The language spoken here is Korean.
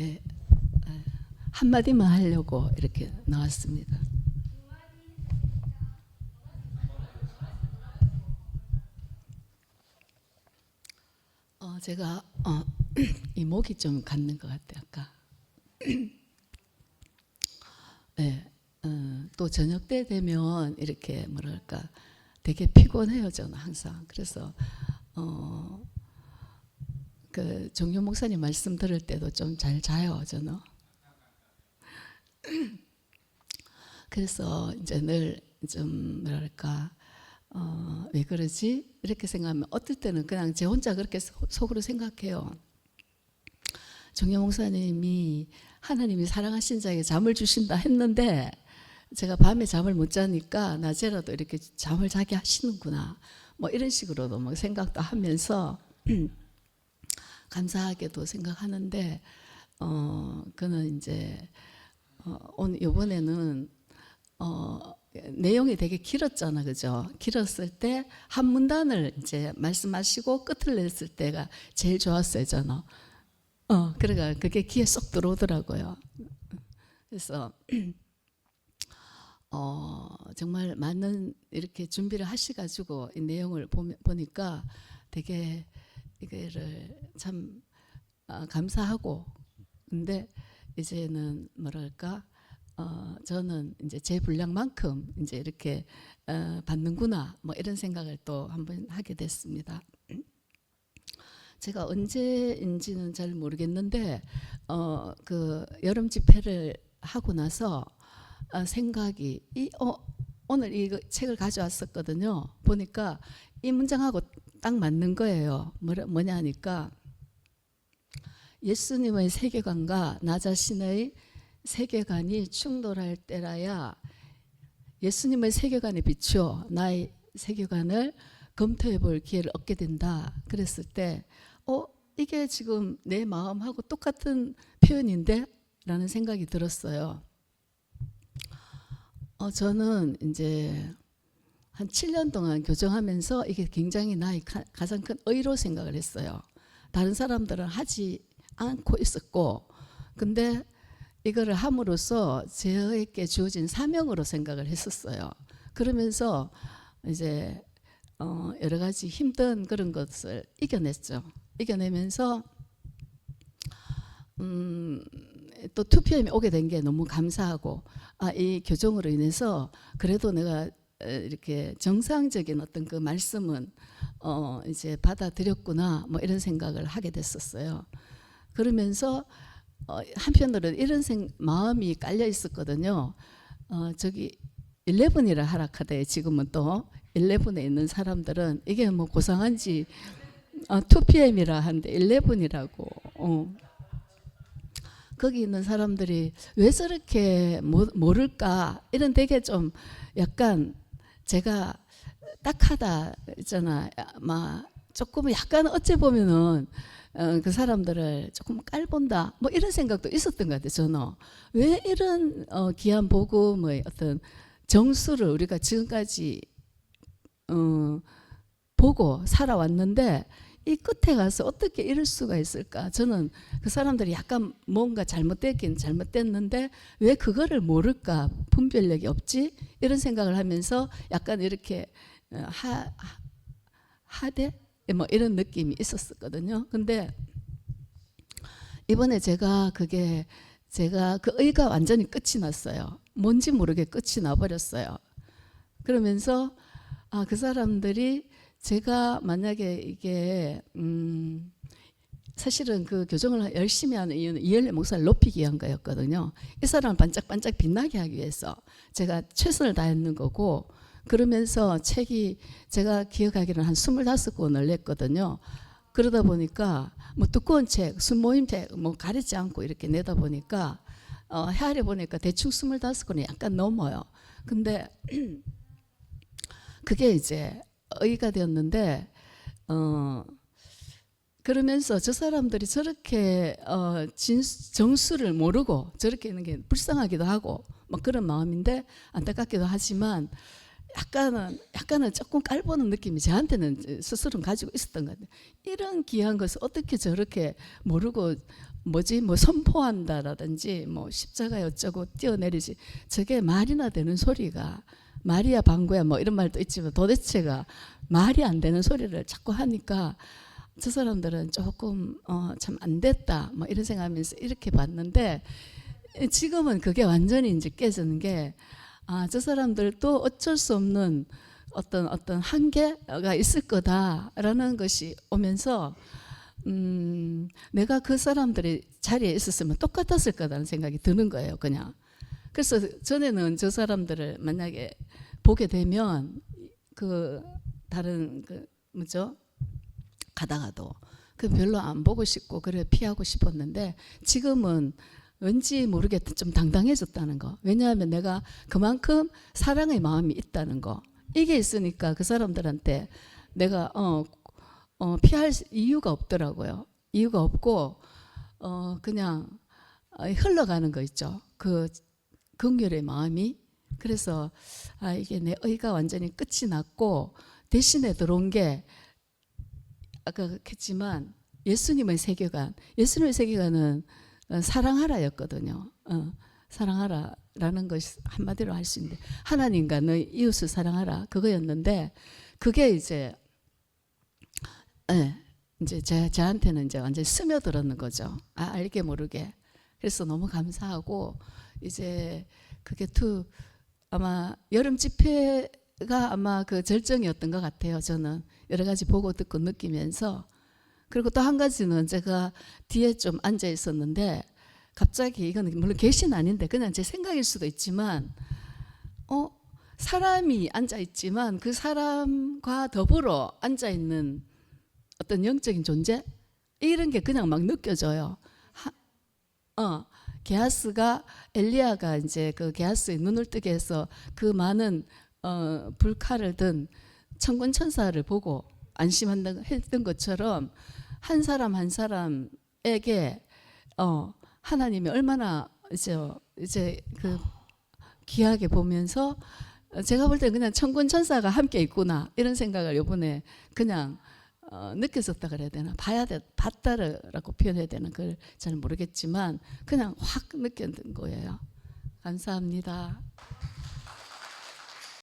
예, 아, 한마디만 하려고 이렇게 나왔습니다. 어, 제가 어, 이 목이 좀 갔는 것 같아요. 아까. 네, 어, 또 저녁 때 되면 이렇게 뭐랄까 되게 피곤해요 저는 항상. 그래서 어, 그 종교 목사님 말씀 들을 때도 좀 잘 자요 저는. 그래서 이제 늘 좀 뭐랄까 어, 왜 그러지 이렇게 생각하면 어떨 때는 그냥 제 혼자 그렇게 소- 속으로 생각해요. 종교 목사님이 하나님이 사랑하신 자에게 잠을 주신다 했는데 제가 밤에 잠을 못 자니까 낮에라도 이렇게 잠을 자게 하시는구나 뭐 이런 식으로도 뭐 생각도 하면서 감사하게도 생각하는데 어 그는 이제 어 오늘 이번에는 어 내용이 되게 길었잖아 그죠? 길었을 때 한 문단을 이제 말씀하시고 끝을 냈을 때가 제일 좋았어요 저는. 어 그러니까 그게 귀에 쏙 들어오더라고요. 그래서 어 정말 많은 이렇게 준비를 하셔가지고 이 내용을 보면, 보니까 되게 이거를 참 아, 감사하고 근데 이제는 뭐랄까 어, 저는 이제 제 분량만큼 이제 이렇게 어, 받는구나 뭐 이런 생각을 또 한번 하게 됐습니다. 제가 언제인지는 잘 모르겠는데 어, 그 여름 집회를 하고 나서 어, 생각이 이 어, 오늘 이 책을 가져왔었거든요. 보니까 이 문장하고 딱 맞는 거예요. 뭐냐 하니까 예수님의 세계관과 나 자신의 세계관이 충돌할 때라야 예수님의 세계관에 비추어 나의 세계관을 검토해 볼 기회를 얻게 된다. 그랬을 때, 어, 이게 지금 내 마음하고 똑같은 표현인데? 라는 생각이 들었어요. 어, 저는 이제 한 7년 동안 교정하면서 이게 굉장히 나의 가, 가장 큰 의로 생각을 했어요. 다른 사람들은 하지 않고 있었고, 근데 이거를 함으로써 저에게 주어진 사명으로 생각을 했었어요. 그러면서 이제 어 여러 가지 힘든 그런 것을 이겨냈죠. 이겨내면서 음또 2PM이 오게 된 게 너무 감사하고 아 이 교정으로 인해서 그래도 내가 에, 이렇게 정상적인 어떤 그 말씀은 어 이제 받아들였구나 뭐 이런 생각을 하게 됐었어요. 그러면서 어, 한편으로는 이런 생, 마음이 깔려 있었거든요. 어, 저기 11이라 하락하대 지금은 또 11에 있는 사람들은 이게 뭐 고상한지 어, 2PM이라 하는데 11이라고 어. 거기 있는 사람들이 왜 저렇게 모, 모를까 이런 되게 좀 약간 제가 딱하다 있잖아. 막 조금 약간 어찌 보면은 어, 그 사람들을 조금 깔본다. 뭐 이런 생각도 있었던 것 같아요 저는. 왜 이런 어, 귀한 복음의 어떤 정수를 우리가 지금까지 어, 보고 살아왔는데 이 끝에 가서 어떻게 이럴 수가 있을까 저는 그 사람들이 약간 뭔가 잘못됐긴 잘못됐는데 왜 그거를 모를까 분별력이 없지 이런 생각을 하면서 약간 이렇게 어, 하, 하- 하대 뭐 이런 느낌이 있었거든요. 근데 이번에 제가 그게 제가 그 의가 완전히 끝이 났어요. 뭔지 모르게 끝이 나버렸어요. 그러면서 아 그 사람들이 제가 만약에 이게 음 사실은 그 교정을 열심히 하는 이유는 이열래 목사를 높이기 위한 거였거든요. 이 사람을 반짝반짝 빛나게 하기 위해서 제가 최선을 다했는 거고 그러면서 책이 제가 기억하기로는 한 25권을 냈거든요. 그러다 보니까 뭐 두꺼운 책, 순모임 책, 뭐 가리지 않고 이렇게 내다 보니까 어, 헤아려 보니까 대충 25권이 약간 넘어요. 근데 그게 이제 의가 되었는데 어 그러면서 저 사람들이 저렇게 어 진수, 정수를 모르고 저렇게 있는 게 불쌍하기도 하고 막 그런 마음인데 안타깝기도 하지만 약간은 약간은 조금 깔보는 느낌이 저한테는 스스로 가지고 있었던 것 같아요. 이런 귀한 것을 어떻게 저렇게 모르고 뭐지 뭐 선포한다라든지 뭐 십자가에 어쩌고 뛰어내리지 저게 말이나 되는 소리가 말이야 방구야 뭐 이런 말도 있지만 도대체가 말이 안 되는 소리를 자꾸 하니까 저 사람들은 조금 어, 참 안 됐다 뭐 이런 생각하면서 이렇게 봤는데 지금은 그게 완전히 이제 깨지는 게 아, 저 사람들도 어쩔 수 없는 어떤 어떤 한계가 있을 거다라는 것이 오면서 음, 내가 그 사람들의 자리에 있었으면 똑같았을 거다는 생각이 드는 거예요, 그냥. 그래서 전에는 저 사람들을 만약에 보게 되면 그 다른 그 뭐죠? 가다가도 그 별로 안 보고 싶고 그래 피하고 싶었는데 지금은 왠지 모르게 좀 당당해졌다는 거. 왜냐하면 내가 그만큼 사랑의 마음이 있다는 거. 이게 있으니까 그 사람들한테 내가 어, 어, 피할 이유가 없더라고요. 이유가 없고 어, 그냥 어, 흘러가는 거 있죠. 그 긍휼의 마음이 그래서 아 이게 내 의가 완전히 끝이 났고 대신에 들어온 게 아까 했지만 예수님의 세계관, 예수님의 세계관은 어, 사랑하라였거든요. 어, 사랑하라라는 것이 한마디로 할 수 있는데 하나님과 너희 이웃을 사랑하라 그거였는데 그게 이제 예, 이제 제, 저한테는 이제 완전히 스며들었는 거죠. 아, 알게 모르게. 그래서 너무 감사하고 이제 그게 투 아마 여름 집회가 아마 그 절정이었던 것 같아요. 저는 여러 가지 보고 듣고 느끼면서 그리고 또 한 가지는 제가 뒤에 좀 앉아 있었는데 갑자기 이건 물론 계신 아닌데 그냥 제 생각일 수도 있지만 어 사람이 앉아 있지만 그 사람과 더불어 앉아 있는 어떤 영적인 존재 이런 게 그냥 막 느껴져요. 하, 어 게하스가 엘리야가 이제 그 게하스의 눈을 뜨게 해서 그 많은 어, 불칼을 든 천군 천사를 보고 안심한다 했던 것처럼 한 사람 한 사람에게 어, 하나님이 얼마나 이제 이제 그 귀하게 보면서 제가 볼 때 그냥 천군 천사가 함께 있구나 이런 생각을 요번에 그냥 어, 느껴졌다 그래야 되나 봐야 돼 봤다라고 표현해야 되나 그걸 잘 모르겠지만 그냥 확 느꼈던 거예요. 감사합니다.